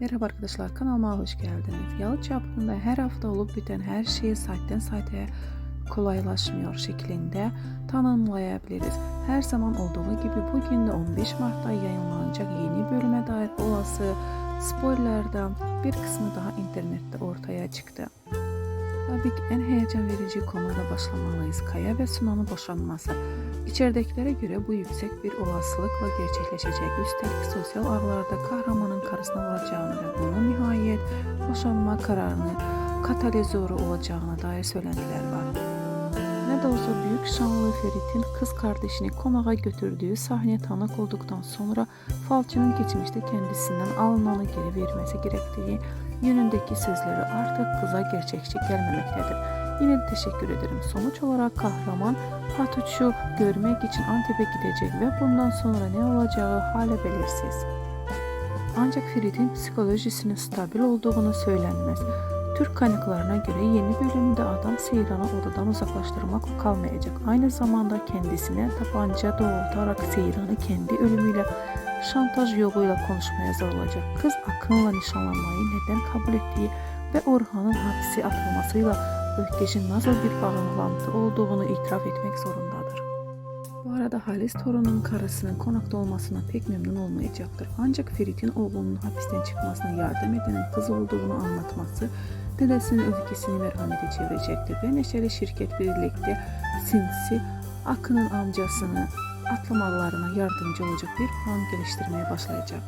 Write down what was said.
Merhaba arkadaşlar kanalıma hoş geldiniz. Yalı çapkında her hafta olup biten her şeyi saytten saytaya kolaylaşmıyor şeklinde tanımlayabiliriz. Her zaman olduğu gibi bugün de 15 Mart'ta yayınlanacak yeni bölüme dair olası spoilerlerden bir kısmı daha internette ortaya çıktı. Tabii ki en heyecan verici konuda başlamalıyız. Kaya ve Sunan'ın boşanması. İçeridekilere göre bu yüksek bir olasılıkla gerçekleşecek. Üstelik sosyal ağlarda kahramanın karısına vuracağını ve bunun nihayet boşanma kararını katalizörü olacağına dair söylentiler var. Ne de olsa büyük şanlı Ferit'in kız kardeşini konağa götürdüğü sahneye tanık olduktan sonra falcının geçmişte kendisinden alınanı geri vermesi gerektiği yönündeki sözleri artık kıza gerçekçi gelmemektedir. Yine de teşekkür ederim. Sonuç olarak kahraman Patuç'u görmek için Antep'e gidecek ve bundan sonra ne olacağı hala belirsiz. Ancak Ferit'in psikolojisinin stabil olduğunu söylenmez. Türk kaynaklarına göre yeni bölümde adam Seyran'ı odadan uzaklaştırmakla kalmayacak. Aynı zamanda kendisine tabanca doğrultarak Seyran'ı kendi ölümüyle şantaj yoluyla konuşmaya zorlayacak. Kız Akın'la nişanlanmayı neden kabul ettiği ve Orhan'ın hapse atılmasıyla Ökkeş'in nasıl bir bağlantı olduğunu itiraf etmek zorundadır. Bu arada Halis torunun karısının konakta olmasına pek memnun olmayacaktır. Ancak Ferit'in oğlunun hapisten çıkmasına yardım edenin kız olduğunu anlatması dedesinin öfkesini merhamete çevirecektir ve Neşeli şirket birlikte sinsi Akın'ın amcasını atlamalarına yardımcı olacak bir plan geliştirmeye başlayacak.